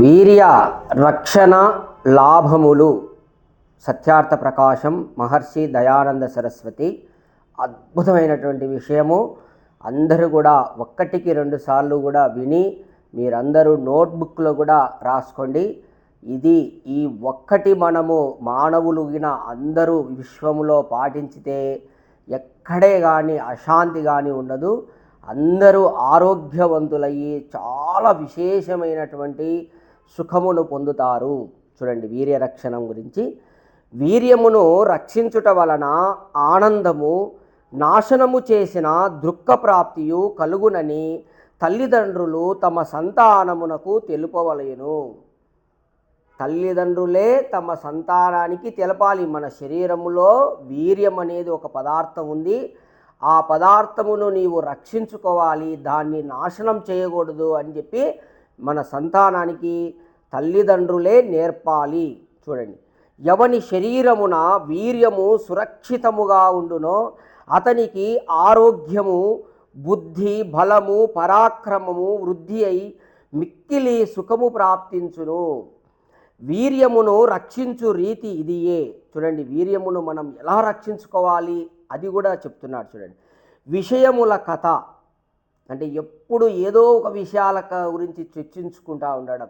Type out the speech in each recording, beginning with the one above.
వీర్య రక్షణ లాభములు. సత్యార్థ ప్రకాశం మహర్షి దయానంద సరస్వతి. అద్భుతమైనటువంటి విషయము. అందరూ కూడా ఒక్కటికి రెండు సార్లు కూడా విని మీరందరూ నోట్బుక్లో కూడా రాసుకోండి. ఇది ఈ ఒక్కటి మనము మానవులుగిన అందరూ విశ్వములో పాటించితే ఎక్కడే కానీ అశాంతి కానీ ఉండదు. అందరూ ఆరోగ్యవంతులయ్యి చాలా విశేషమైనటువంటి సుఖమును పొందుతారు. చూడండి వీర్య రక్షణం గురించి. వీర్యమును రక్షించుట వలన ఆనందము నాశనము చేసిన దుఃఖ ప్రాప్తియు కలుగునని తల్లిదండ్రులు తమ సంతానమునకు తెలుపవలయను తల్లిదండ్రులే తమ సంతానానికి తెలపాలి. మన శరీరములో వీర్యం అనేది ఒక పదార్థం ఉంది. ఆ పదార్థమును నీవు రక్షించుకోవాలి. దాన్ని నాశనం చేయకూడదు అని చెప్పి మన సంతానానికి తల్లిదండ్రులే నేర్పాలి. చూడండి. ఎవని శరీరమున వీర్యము సురక్షితముగా ఉండునో అతనికి ఆరోగ్యము బుద్ధి బలము పరాక్రమము వృద్ధి అయి మిక్కిలి సుఖము ప్రాప్తించును. వీర్యమును రక్షించు రీతి ఇదియే. చూడండి వీర్యమును మనం ఎలా రక్షించుకోవాలి? అది కూడా చెప్తున్నాడు చూడండి. విషయముల కథ. అంటే ఎప్పుడు ఏదో ఒక విషయాల గురించి చర్చించుకుంటూ ఉండడం.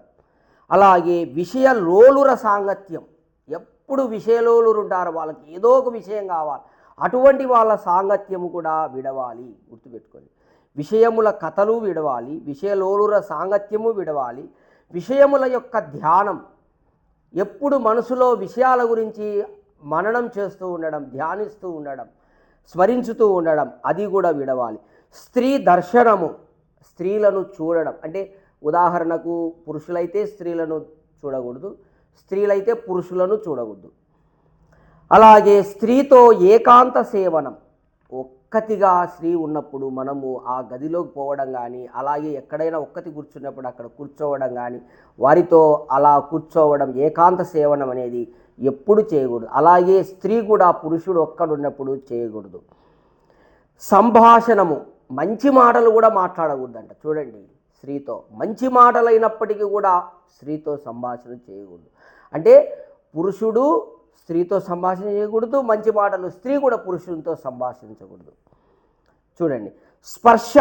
అలాగే విషయ లోలుర సాంగత్యం. ఎప్పుడు విషయలోలురు ఉంటారు వాళ్ళకి ఏదో ఒక విషయం కావాలి. అటువంటి వాళ్ళ సాంగత్యము కూడా విడవాలి. గుర్తుపెట్టుకొని విషయముల కథలు విడవాలి. విషయలోలుర సాంగత్యము విడవాలి. విషయముల యొక్క ధ్యానం. ఎప్పుడు మనసులో విషయాల గురించి మననం చేస్తూ ఉండడం ధ్యానిస్తూ ఉండడం స్మరించుతూ ఉండడం అది కూడా విడవాలి. స్త్రీ దర్శనము. స్త్రీలను చూడడం. అంటే ఉదాహరణకు పురుషులైతే స్త్రీలను చూడకూడదు స్త్రీలైతే పురుషులను చూడకూడదు. అలాగే స్త్రీతో ఏకాంత సేవనం. ఒక్కతిగా స్త్రీ ఉన్నప్పుడు మనము ఆ గదిలోకి పోవడం కానీ అలాగే ఎక్కడైనా ఒక్కతి కూర్చున్నప్పుడు అక్కడ కూర్చోవడం కానీ వారితో అలా కూర్చోవడం ఏకాంత సేవనం అనేది ఎప్పుడు చేయకూడదు. అలాగే స్త్రీ కూడా పురుషుడు ఒక్కడున్నప్పుడు చేయకూడదు. సంభాషణము మంచి మాటలు కూడా మాట్లాడకూడదంట. చూడండి. స్త్రీతో మంచి మాటలైనప్పటికీ కూడా స్త్రీతో సంభాషణ చేయకూడదు. అంటే పురుషుడు స్త్రీతో సంభాషణ చేయకూడదు మంచి మాటలు స్త్రీ కూడా పురుషునితో సంభాషించకూడదు. చూడండి స్పర్శ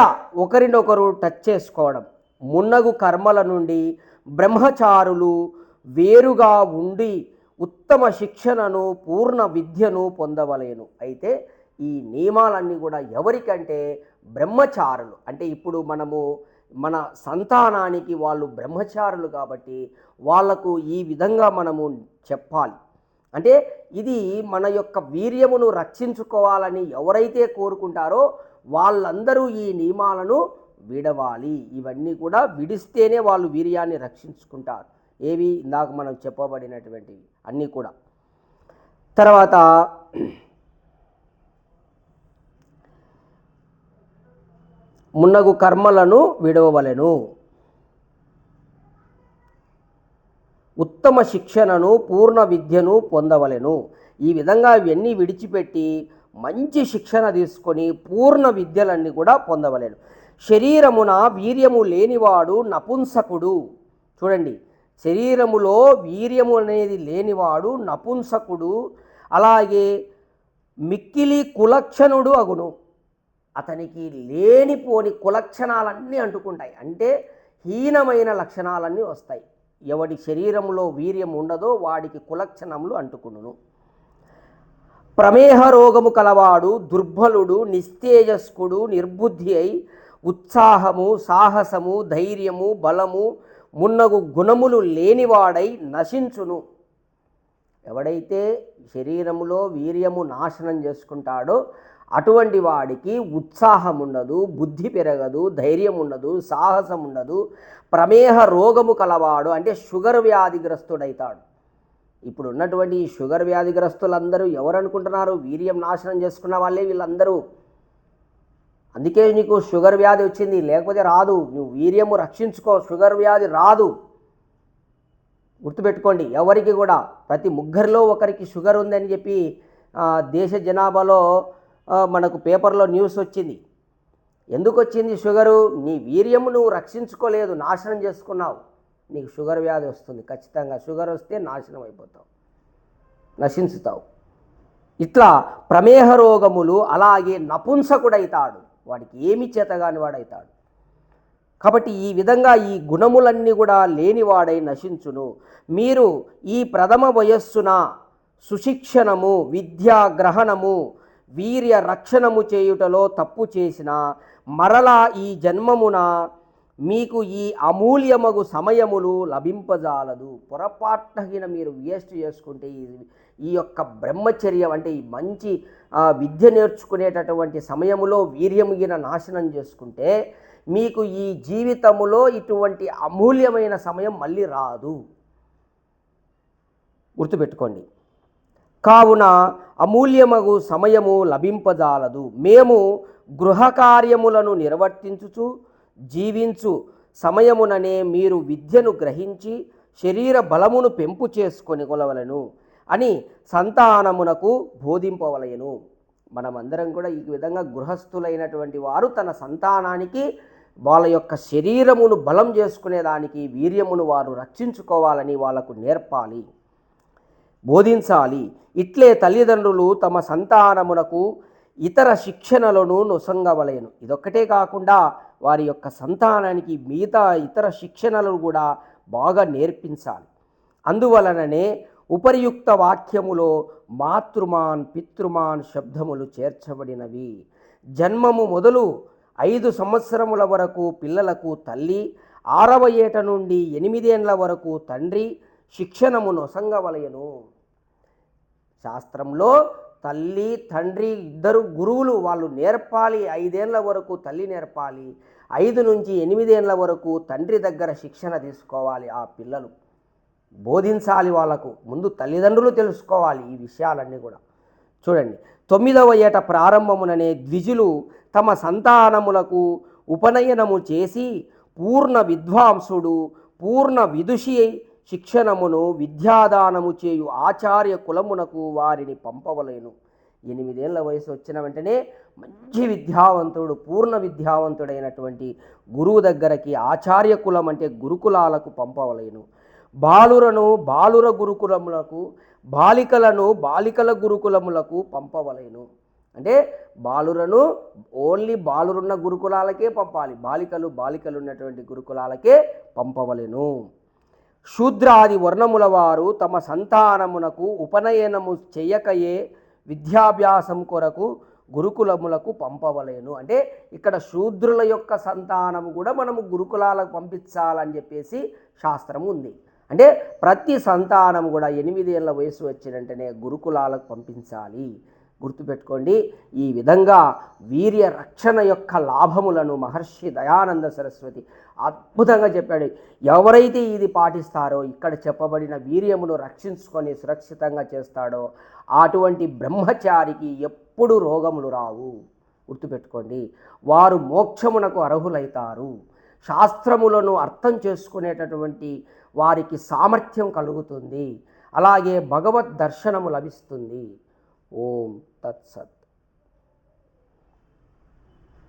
ఒకరినొకరు టచ్ చేసుకోవడం మున్నగు కర్మల నుండి బ్రహ్మచారులు వేరుగా ఉండి ఉత్తమ శిక్షణను పూర్ణ విద్యను పొందవలేను. అయితే ఈ నియమాలన్నీ కూడా ఎవరికంటే బ్రహ్మచారులు. అంటే ఇప్పుడు మనము మన సంతానానికి వాళ్ళు బ్రహ్మచారులు కాబట్టి వాళ్ళకు ఈ విధంగా మనము చెప్పాలి. అంటే ఇది మన యొక్క వీర్యమును రక్షించుకోవాలని ఎవరైతే కోరుకుంటారో వాళ్ళందరూ ఈ నియమాలను విడవాలి. ఇవన్నీ కూడా విడిస్తేనే వాళ్ళు వీర్యాన్ని రక్షించుకుంటారు. ఏవి ఇందాక మనం చెప్పబడినటువంటివి అన్నీ కూడా. తర్వాత మున్నగు కర్మలను విడవవలెను. ఉత్తమ శిక్షణను పూర్ణ విద్యను పొందవలెను. ఈ విధంగా ఇవన్నీ విడిచిపెట్టి మంచి శిక్షణ తీసుకొని పూర్ణ విద్యలన్నీ కూడా పొందవలెను. శరీరమున వీర్యము లేనివాడు నపుంసకుడు. చూడండి శరీరములో వీర్యము అనేది లేనివాడు నపుంసకుడు. అలాగే మిక్కిలి కులక్షణుడు అగును. అతనికి లేనిపోని కులక్షణాలన్నీ అంటుకుంటాయి. అంటే హీనమైన లక్షణాలన్నీ వస్తాయి. ఎవడి శరీరంలో వీర్యం ఉండదో వాడికి కులక్షణములు అంటుకును ప్రమేహ రోగము కలవాడు దుర్బలుడు నిస్తేజస్కుడు నిర్బుద్ధి అయి ఉత్సాహము సాహసము ధైర్యము బలము మున్నగు గుణములు లేనివాడై నశించును. ఎవడైతే శరీరములో వీర్యము నాశనం చేసుకుంటాడో అటువంటి వాడికి ఉత్సాహం ఉండదు బుద్ధి పెరగదు ధైర్యం ఉండదు సాహసం ఉండదు ప్రమేహ రోగము కలవాడు అంటే షుగర్ వ్యాధిగ్రస్తుడైతాడు. ఇప్పుడు ఉన్నటువంటి ఈ షుగర్ వ్యాధిగ్రస్తులందరూ ఎవరు అనుకుంటున్నారు వీర్యం నాశనం చేసుకున్న వాళ్ళే వీళ్ళందరూ. అందుకే నీకు షుగర్ వ్యాధి వచ్చింది లేకపోతే రాదు నువ్వు వీర్యము రక్షించుకో షుగర్ వ్యాధి రాదు. గుర్తుపెట్టుకోండి ఎవరికి కూడా ప్రతి ముగ్గురిలో ఒకరికి షుగర్ ఉందని చెప్పి దేశ జనాభాలో మనకు పేపర్లో న్యూస్ వచ్చింది. ఎందుకు వచ్చింది షుగరు? నీ వీర్యము నువ్వు రక్షించుకోలేదు నాశనం చేసుకున్నావు. నీకు షుగర్ వ్యాధి వస్తుంది ఖచ్చితంగా షుగర్ వస్తే నాశనం అయిపోతావు నశించుతావు. ఇట్లా ప్రమేహ రోగములు అలాగే నపుంసకుడైతాడు వాడికి ఏమి చేతగాని వాడైతాడు. కాబట్టి ఈ విధంగా ఈ గుణములన్నీ కూడా లేనివాడై నశించును. మీరు ఈ ప్రథమ వయస్సున సుశిక్షణము విద్యా గ్రహణము వీర్య రక్షణము చేయుటలో తప్పు చేసిన మరలా ఈ జన్మమున మీకు ఈ అమూల్యమగు సమయములు లభింపజాలదు. పొరపాటున మీరు వేస్ట్ చేసుకుంటే ఈ ఈ యొక్క బ్రహ్మచర్యం అంటే ఈ మంచి విద్య నేర్చుకునేటటువంటి సమయములో వీర్యముగిన నాశనం చేసుకుంటే మీకు ఈ జీవితములో ఇటువంటి అమూల్యమైన సమయం మళ్ళీ రాదు. గుర్తుపెట్టుకోండి. కావున అమూల్యమగు సమయము లభింపజాలదు. మేము గృహకార్యములను నిర్వర్తించుచు జీవించు సమయముననే మీరు విద్యను గ్రహించి శరీర బలమును పెంపు చేసుకొని కొలవలను అని సంతానమునకు బోధింపవలయను మనమందరం కూడా ఈ విధంగా గృహస్థులైనటువంటి వారు తన సంతానానికి వాళ్ళ యొక్క శరీరమును బలం చేసుకునేదానికి వీర్యమును వారు రక్షించుకోవాలని వాళ్ళకు నేర్పాలి బోధించాలి. ఇట్లే తల్లిదండ్రులు తమ సంతానమునకు ఇతర శిక్షణలను నొసంగవలేను. ఇదొక్కటే కాకుండా వారి యొక్క సంతానానికి మిగతా ఇతర శిక్షణలను కూడా బాగా నేర్పించాలి. అందువలననే ఉపరియుక్త వాక్యములో మాతృమాన్ పితృమాన్ శబ్దములు చేర్చబడినవి. జన్మము మొదలు ఐదు సంవత్సరముల వరకు పిల్లలకు తల్లి ఆరవ ఏట నుండి ఎనిమిదేండ్ల వరకు తండ్రి శిక్షణము నొసంగవలయను శాస్త్రంలో తల్లి తండ్రి ఇద్దరు గురువులు వాళ్ళు నేర్పాలి ఐదేండ్ల వరకు తల్లి నేర్పాలి ఐదు నుంచి ఎనిమిదేండ్ల వరకు తండ్రి దగ్గర శిక్షణ తీసుకోవాలి ఆ పిల్లలు. బోధించాలి వాళ్ళకు. ముందు తల్లిదండ్రులు తెలుసుకోవాలి ఈ విషయాలన్నీ కూడా. చూడండి తొమ్మిదవ ఏట ప్రారంభముననే ద్విజులు తమ సంతానములకు ఉపనయనము చేసి పూర్ణ విద్వాంసుడు పూర్ణ విదుషి శిక్షణమును విద్యాదానము చేయు ఆచార్య కులమునకు వారిని పంపవలేను. ఎనిమిదేళ్ళ వయసు వచ్చిన వెంటనే మంచి విద్యావంతుడు పూర్ణ విద్యావంతుడైనటువంటి గురువు దగ్గరకి ఆచార్య కులం అంటే గురుకులాలకు పంపవలేను. బాలురను బాలుర గురుకులములకు బాలికలను బాలికల గురుకులములకు పంపవలేను. అంటే బాలురను ఓన్లీ బాలురున్న గురుకులాలకే పంపాలి. బాలికలు బాలికలు ఉన్నటువంటి గురుకులాలకే పంపవలెను. శూద్రాది వర్ణముల వారు తమ సంతానమునకు ఉపనయనము చేయకయే విద్యాభ్యాసం కొరకు గురుకులములకు పంపవలేను. అంటే ఇక్కడ శూద్రుల యొక్క సంతానము కూడా మనము గురుకులాలకు పంపించాలని చెప్పేసి శాస్త్రం ఉంది. అంటే ప్రతి సంతానం కూడా ఎనిమిదేళ్ళ వయసు వచ్చిన వెంటనే గురుకులాలకు పంపించాలి. గుర్తుపెట్టుకోండి ఈ విధంగా వీర్య రక్షణ యొక్క లాభములను మహర్షి దయానంద సరస్వతి అద్భుతంగా చెప్పాడు. ఎవరైతే ఇది పాటిస్తారో ఇక్కడ చెప్పబడిన వీర్యమును రక్షించుకొని సురక్షితంగా చేస్తాడో అటువంటి బ్రహ్మచారికి ఎప్పుడు రోగములు రావు. గుర్తుపెట్టుకోండి వారు మోక్షమునకు అర్హులైతారు. శాస్త్రములను అర్థం చేసుకునేటటువంటి వారికి సామర్థ్యం కలుగుతుంది. అలాగే భగవద్ దర్శనము లభిస్తుంది. ఓం తత్సత్.